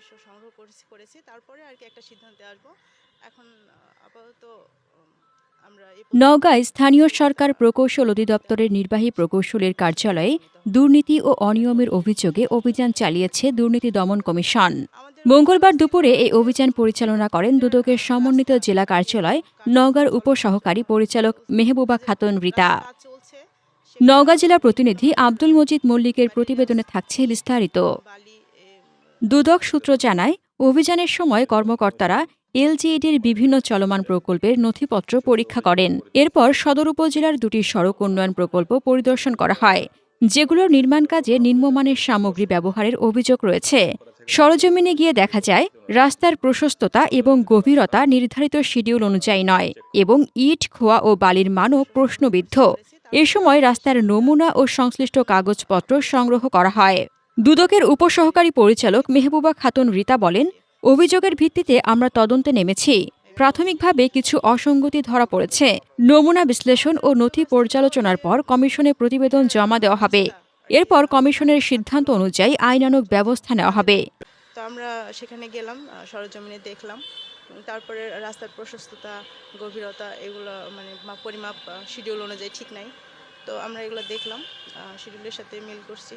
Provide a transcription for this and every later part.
স- সংগ্রহ করেছি করেছি। তারপরে আর কি একটা সিদ্ধান্তে আসব। এখন আপাতত উম, আমরা এই নওগাঁ স্থানীয় সরকার প্রকৌশল অধিদপ্তরের নির্বাহী প্রকৌশলের কার্যালয়ে দুর্নীতি ও অনিয়মের অভিযোগে অভিযান চালিয়েছে দুর্নীতি দমন কমিশন। মঙ্গলবার দুপুরে এই অভিযান পরিচালনা করেন দুদকের সমন্বিত জেলা কার্যালয় নওগাঁর উপসহকারী পরিচালক মেহবুবা খাতুন রীতা। নওগাঁ জেলা প্রতিনিধি আব্দুল মজিদ মল্লিকের প্রতিবেদনে থাকছে বিস্তারিত। দুদক সূত্র জানায়, অভিযানের সময় কর্মকর্তারা এলজিইডির বিভিন্ন চলমান প্রকল্পের নথিপত্র পরীক্ষা করেন। এরপর সদর উপজেলার দুটি সড়ক উন্নয়ন প্রকল্প পরিদর্শন করা হয়, যেগুলোর নির্মাণ কাজে নিম্নমানের সামগ্রী ব্যবহারের অভিযোগ রয়েছে। সরজমিনে গিয়ে দেখা যায়, রাস্তার প্রশস্ততা এবং গভীরতা নির্ধারিত শিডিউল অনুযায়ী নয় এবং ইট, খোয়া ও বালির মানও প্রশ্নবিদ্ধ। এ সময় রাস্তার নমুনা ও সংশ্লিষ্ট কাগজপত্র সংগ্রহ করা হয়। দুদকের উপসহকারী পরিচালক মেহবুবা খাতুন রীতা বলেন, অভিযোগের ভিত্তিতে আমরা তদন্তে নেমেছি। প্রাথমিকভাবে কিছু অসঙ্গতি ধরা পড়েছে। নমুনা বিশ্লেষণ ও নথি পর্যালোচনার পর কমিশনে প্রতিবেদন জমা দেওয়া হবে। এরপর কমিশনের সিদ্ধান্ত অনুযায়ী আইনানুগ ব্যবস্থা নেওয়া হবে। তো আমরা সেখানে গেলাম সরজমিনে দেখলাম। তারপরে রাস্তার প্রশস্ততা, গভীরতা এগুলো মানে পরিমাপ শিডিউল অনুযায়ী ঠিক নাই। তো আমরা এগুলো দেখলাম শিডিউলের সাথে মিল করছি।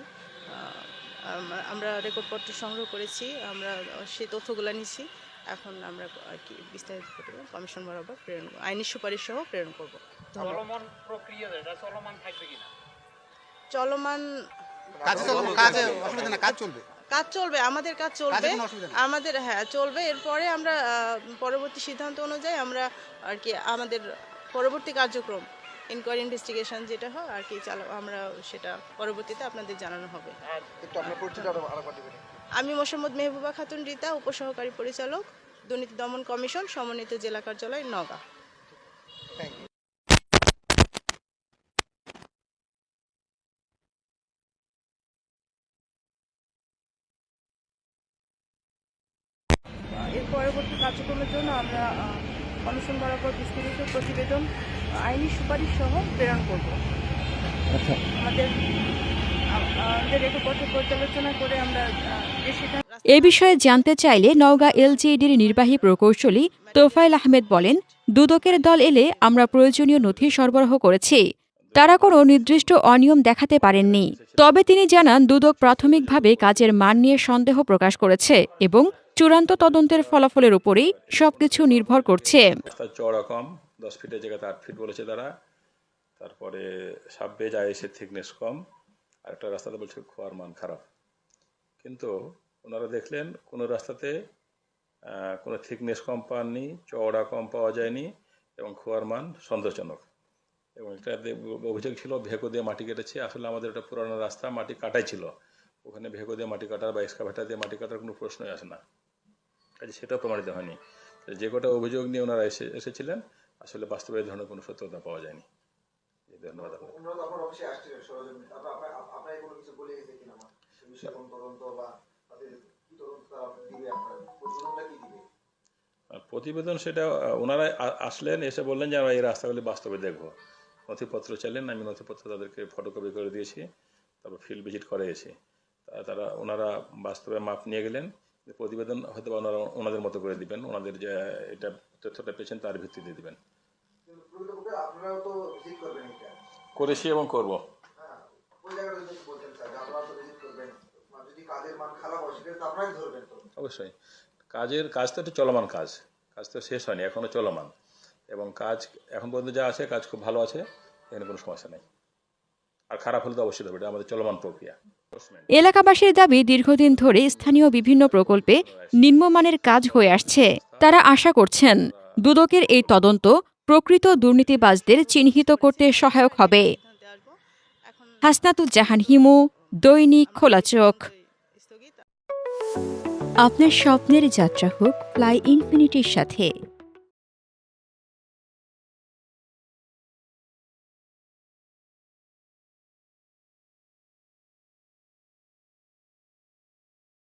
আমরা রেকর্ডপত্র সংগ্রহ করেছি আমরা সেই তথ্যগুলো নিছি এখন আমরা আর কি বিস্তারিত প্রতিবেদন কমিশন বরাবর প্রেরণ আইনি সুপারিশ সহ প্রেরণ করব। চলমান প্রক্রিয়া যেটা চলমান থাকবে কিনা? চলমান কাজে চলবে কাজে অসুবিধা না কাজ চলবে। কাজ চলবে আমাদের কাজ চলবে আমাদের হ্যাঁ চলবে। এরপরে আমরা আহ, পরবর্তী সিদ্ধান্ত অনুযায়ী আমরা আর কি আমাদের পরবর্তী কার্যক্রম ইনকোয়ারি ইনভেস্টিগেশন যেটা হয় আর কি চালা আমরা সেটা পরবর্তীতে আপনাদের জানানো হবে। আমি মোসাম্মদ মেহবুবা খাতুন রীতা উপসহকারী পরিচালক দুর্নীতি দমন কমিশন সমন্বিত জেলা কার্যালয় নগা এর পরবর্তী কার্যক্রমের জন্য আমরা আহ, কমিশন বরাবর বিস্তারিত প্রতিবেদন আইনি সুপারিশ সহ প্রেরণ করব। আমাদের আ- আমাদের পর্যালোচনা করে আমরা এ বিষয়ে জানতে চাইলে নওগাঁ এলজিইডির নির্বাহী প্রকৌশলী তোফায়েল আহমেদ বলেন দুদকের দল এলে আমরা প্রয়োজনীয় নথি সরবরাহ করেছি। তারা কোনো নির্দিষ্ট অনিয়ম দেখাতে পারেননি। তবে তিনি জানান দুদক প্রাথমিকভাবে কাজের মান নিয়ে সন্দেহ প্রকাশ করেছে এবং চূড়ান্ত তদন্তের ফলাফলের উপরেই সবকিছু নির্ভর করছে। দশ ফিটের জায়গাতে আট ফিট বলেছে তারা। তারপরে সাববে যায়, এসে থিকনেস কম। আর একটা রাস্তাতে বলছে, খোয়ার মান খারাপ। কিন্তু ওনারা দেখলেন, কোনো রাস্তাতে কোনো থিকনেস কম পাননি, চওড়া কম পাওয়া যায়নি, এবং খোয়ার মান সন্তোষজনক। এবং একটা অভিযোগ ছিল, ভেকো দিয়ে মাটি কেটেছে। আসলে আমাদের একটা পুরানো রাস্তা, মাটি কাটাই ছিল। ওখানে ভেকো দিয়ে মাটি কাটার বা এক্সকাভেটার দিয়ে মাটি কাটার কোনো প্রশ্নই আসে না। কাজে সেটাও প্রমাণিত হয়নি। যে কটা অভিযোগ নিয়ে ওনারা এসে এসেছিলেন আসলে বাস্তবে এই ধরনের কোনো সত্যতা পাওয়া যায়নি। ধন্যবাদ প্রতিবেদন সেটা ওনারা আসলেন এসে বললেন যে আমরা এই রাস্তাগুলি বাস্তবে দেখব। নথিপত্র চাইলেন আমি নথিপত্র তাদেরকে ফটোকপি করে দিয়েছি তারপর ফিল্ড ভিজিট করে এসে তারা ওনারা বাস্তবে মাপ নিয়ে গেলেন। প্রতিবেদন হয়তো ওনারা ওনাদের মতো করে দিবেন, ওনাদের যে এটা তথ্যটা পেয়েছেন তার ভিত্তিতে দিবেন। করেছি এবং করব। অবশ্যই। কাজের কাজ তো একটা চলমান কাজ কাজ তো শেষ হয়নি এখনও চলমান। এবং কাজ এখন পর্যন্ত যা আছে, কাজ খুব ভালো আছে, এখানে কোনো সমস্যা নেই। আর খারাপ হলে তো অবশ্যই হবে আমাদের চলমান প্রক্রিয়া। এলাকাবাসীর দাবি, দীর্ঘদিন ধরে স্থানীয় বিভিন্ন প্রকল্পে নিম্নমানের কাজ হয়ে আসছে। তারা আশা করছেন, দুদকের এই তদন্ত প্রকৃত দুর্নীতিবাজদের চিহ্নিত করতে সহায়ক হবে। হাসনাতুজ্জাহান হিমু, দৈনিক খোলা চোখ। আপনার স্বপ্নের যাত্রা হোক, ফ্লাই ইনফিনিটির সাথে।